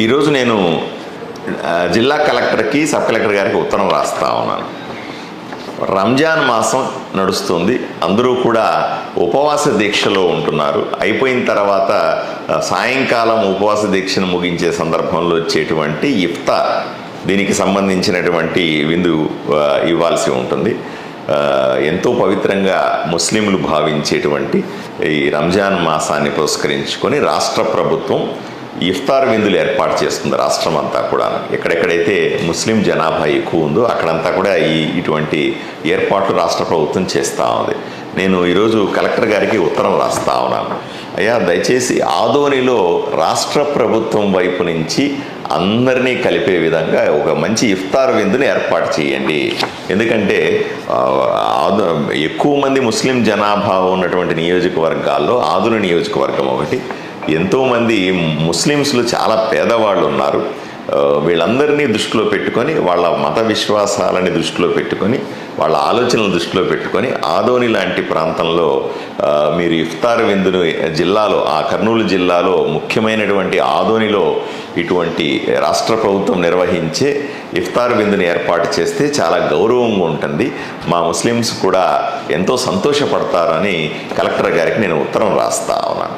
ఈరోజు నేను జిల్లా కలెక్టర్కి సబ్ కలెక్టర్ గారికి ఉత్తరం రాస్తా ఉన్నాను. రంజాన్ మాసం నడుస్తుంది. అందరూ కూడా ఉపవాస దీక్షలో ఉంటున్నారు. అయిపోయిన తర్వాత సాయంకాలం ఉపవాస దీక్షను ముగించే సందర్భంలో వచ్చేటువంటి ఇఫ్తార్ దీనికి సంబంధించినటువంటి విందు ఇవ్వాల్సి ఉంటుంది. ఎంతో పవిత్రంగా ముస్లింలు భావించేటువంటి ఈ రంజాన్ మాసాన్ని పురస్కరించుకొని రాష్ట్ర ప్రభుత్వం ఇఫ్తార్ విందులు ఏర్పాటు చేస్తుంది రాష్ట్రం అంతా కూడా. ఎక్కడెక్కడైతే ముస్లిం జనాభా ఎక్కువ ఉందో అక్కడంతా కూడా ఈ ఇటువంటి ఏర్పాట్లు రాష్ట్ర ప్రభుత్వం చేస్తూ ఉంది. నేను ఈరోజు కలెక్టర్ గారికి ఉత్తరం రాస్తా ఉన్నాను. అయ్యా దయచేసి ఆదోనిలో రాష్ట్ర ప్రభుత్వం వైపు నుంచి అందరినీ కలిపే విధంగా ఒక మంచి ఇఫ్తార్ విందుని ఏర్పాటు చేయండి. ఎందుకంటే ఎక్కువ మంది ముస్లిం జనాభా ఉన్నటువంటి నియోజకవర్గాల్లో ఆదుల నియోజకవర్గం ఒకటి ఎంతోమంది ముస్లిమ్స్లు చాలా పేదవాళ్ళు ఉన్నారు. వీళ్ళందరినీ దృష్టిలో పెట్టుకొని వాళ్ళ మత విశ్వాసాలని దృష్టిలో పెట్టుకొని వాళ్ళ ఆలోచనలు దృష్టిలో పెట్టుకొని ఆదోని లాంటి ప్రాంతంలో మీరు ఇఫ్తార్ విందును జిల్లాలో ఆ కర్నూలు జిల్లాలో ముఖ్యమైనటువంటి ఆదోనిలో ఇటువంటి రాష్ట్ర ప్రభుత్వం నిర్వహించే ఇఫ్తార్ విందుని ఏర్పాటు చేస్తే చాలా గౌరవంగా ఉంటుంది. మా ముస్లిమ్స్ కూడా ఎంతో సంతోషపడతారని కలెక్టర్ గారికి నేను ఉత్తరం రాస్తా ఉన్నాను.